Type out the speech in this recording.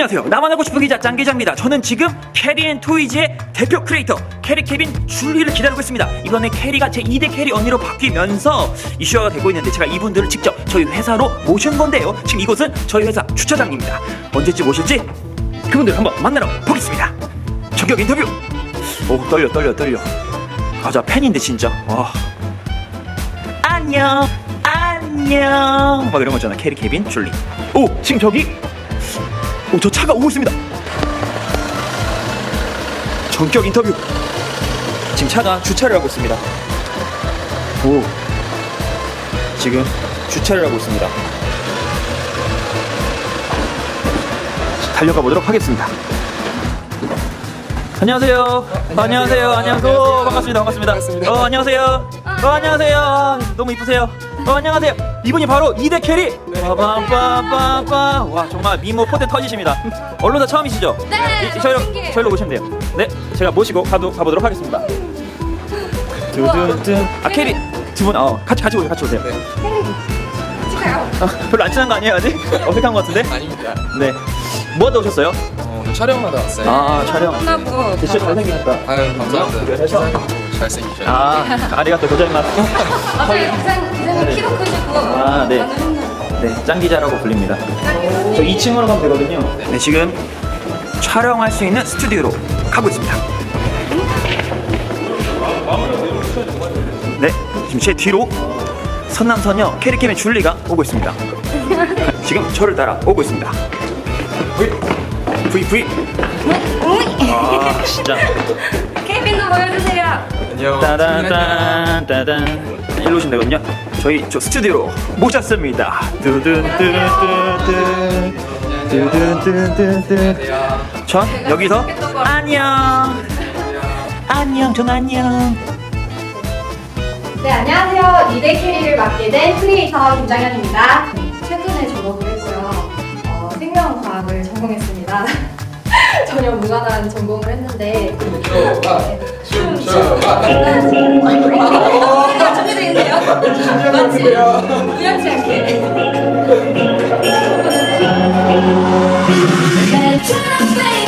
안녕하세요. 나만 하고 싶은 기자 짱 기자입니다. 저는 지금 캐리앤 토이즈의 대표 크리에이터 캐리 케빈 줄리를 기다리고 있습니다. 이번에 캐리가 제 2대 캐리 언니로 바뀌면서 이슈가 되고 있는데 제가 이분들을 직접 저희 회사로 모신 건데요. 지금 이곳은 저희 회사 주차장입니다. 언제쯤 오실지 그분들 한번 만나러 보겠습니다. 전격 인터뷰. 오 떨려 떨려 떨려. 아저 팬인데 진짜. 와. 안녕 안녕 막 이런 거 있잖아 캐리 케빈 줄리. 오 지금 저기 오, 저 차가 오고 있습니다. 전격 인터뷰. 지금 차가 주차를 하고 있습니다. 오, 지금 주차를 하고 있습니다. 달려가 보도록 하겠습니다. 안녕하세요. 안녕하세요. 안녕하세요. 오, 반갑습니다. 반갑습니다. 어, 안녕하세요. 어, 안녕하세요. 너무 이쁘세요. 어, 안녕하세요. 이분이 바로 이대 캐리. 빠밤빰빰빰. 와, 정말 미모 포텐 터지십니다. 언론사 처음이시죠? 네, 이- 저희로, 신기해요. 저희로 오시면 돼요. 네, 제가 모시고 가도, 가보도록 하겠습니다. 두둔둔. 아, 캐리 두 분, 어, 같이, 같이 오세요. 같이 오세요. 찍어요. 아, 별로 안 친한 거 아니에요, 아직? 어색한 것 같은데? 아닙니다. 네. 뭐 하다 오셨어요? 어, 오늘 촬영하다 왔어요. 아, 촬영. 끝나고 진짜 잘생기셨다. 아유 감사합니다. 그래서? 잘생기셔요. 아, 아리가또 고자이마스. 맞아요. 기사님, 기사님 키도 크시고. 아, 네. 네, 짱 기자라고 불립니다. 저 2층으로 가면 되거든요. 네, 지금 촬영할 수 있는 스튜디오로 가고 있습니다. 네, 지금 제 뒤로 선남선녀 캐리캠의 줄리가 오고 있습니다. 지금 저를 따라 오고 있습니다. V, V, V. 아, 진짜. 보여주세요. 안녕. 따단, 따단. 일로 오시면 되거든요. 저희 저 스튜디오로 모셨습니다. 두둔뚜뚜뚜. 두둔뚜뚜뚜. 전 여기서 안녕. 안녕, 전 안녕. 네, 안녕하세요. 리대 캐리를 맡게 된 크리에이터 김장현입니다. 최근에 졸업을 했고요. 전혀 무관한 전공을 했는데. 아, 준비되어 있네요. 맞지? 우연치 않게. 내